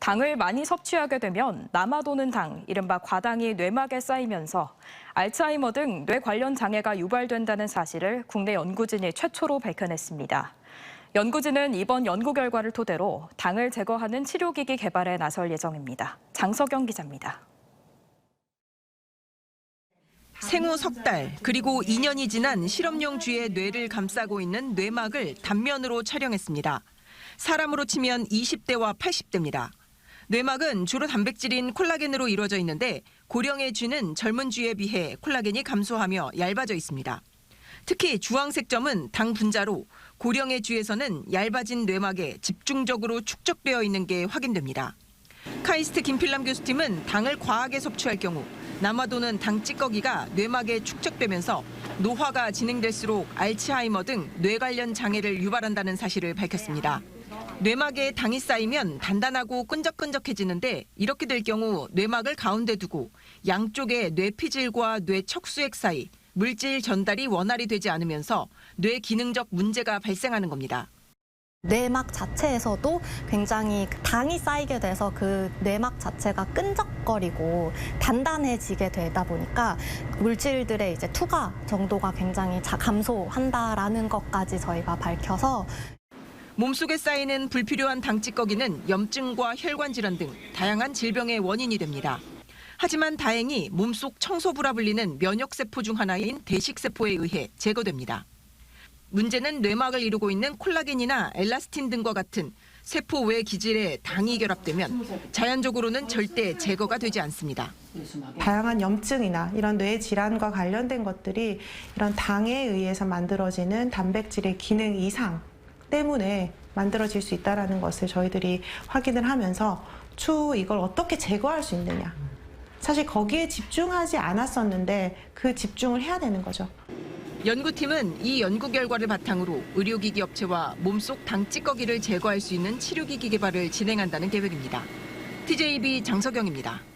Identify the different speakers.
Speaker 1: 당을 많이 섭취하게 되면 남아도는 당, 이른바 과당이 뇌막에 쌓이면서 알츠하이머 등 뇌 관련 장애가 유발된다는 사실을 국내 연구진이 최초로 밝혀냈습니다. 연구진은 이번 연구 결과를 토대로 당을 제거하는 치료기기 개발에 나설 예정입니다. 장석영 기자입니다.
Speaker 2: 생후 석 달, 그리고 2년이 지난 실험용 쥐의 뇌를 감싸고 있는 뇌막을 단면으로 촬영했습니다. 사람으로 치면 20대와 80대입니다. 뇌막은 주로 단백질인 콜라겐으로 이루어져 있는데 고령의 쥐는 젊은 쥐에 비해 콜라겐이 감소하며 얇아져 있습니다. 특히 주황색 점은 당 분자로 고령의 쥐에서는 얇아진 뇌막에 집중적으로 축적되어 있는 게 확인됩니다. 카이스트 김필남 교수팀은 당을 과하게 섭취할 경우 남아도는 당 찌꺼기가 뇌막에 축적되면서 노화가 진행될수록 알츠하이머 등 뇌 관련 장애를 유발한다는 사실을 밝혔습니다. 뇌막에 당이 쌓이면 단단하고 끈적끈적해지는데 이렇게 될 경우 뇌막을 가운데 두고 양쪽의 뇌피질과 뇌척수액 사이 물질 전달이 원활히 되지 않으면서 뇌 기능적 문제가 발생하는 겁니다.
Speaker 3: 뇌막 자체에서도 굉장히 당이 쌓이게 돼서 그 뇌막 자체가 끈적거리고 단단해지게 되다 보니까 물질들의 이제 투과 정도가 굉장히 자- 감소한다라는 것까지 저희가 밝혀서
Speaker 2: 몸속에 쌓이는 불필요한 당 찌꺼기는 염증과 혈관 질환 등 다양한 질병의 원인이 됩니다. 하지만 다행히 몸속 청소부라 불리는 면역 세포 중 하나인 대식 세포에 의해 제거됩니다. 문제는 뇌막을 이루고 있는 콜라겐이나 엘라스틴 등과 같은 세포 외 기질에 당이 결합되면 자연적으로는 절대 제거가 되지 않습니다.
Speaker 4: 다양한 염증이나 이런 뇌 질환과 관련된 것들이 이런 당에 의해서 만들어지는 단백질의 기능 이상 때문에 만들어질 수 있다는 것을 저희들이 확인을 하면서 추후 이걸 어떻게 제거할 수 있느냐. 사실 거기에 집중하지 않았었는데 그 집중을 해야 되는 거죠.
Speaker 2: 연구팀은 이 연구 결과를 바탕으로 의료기기 업체와 몸속 당 찌꺼기를 제거할 수 있는 치료기기 개발을 진행한다는 계획입니다. TJB 장석영입니다.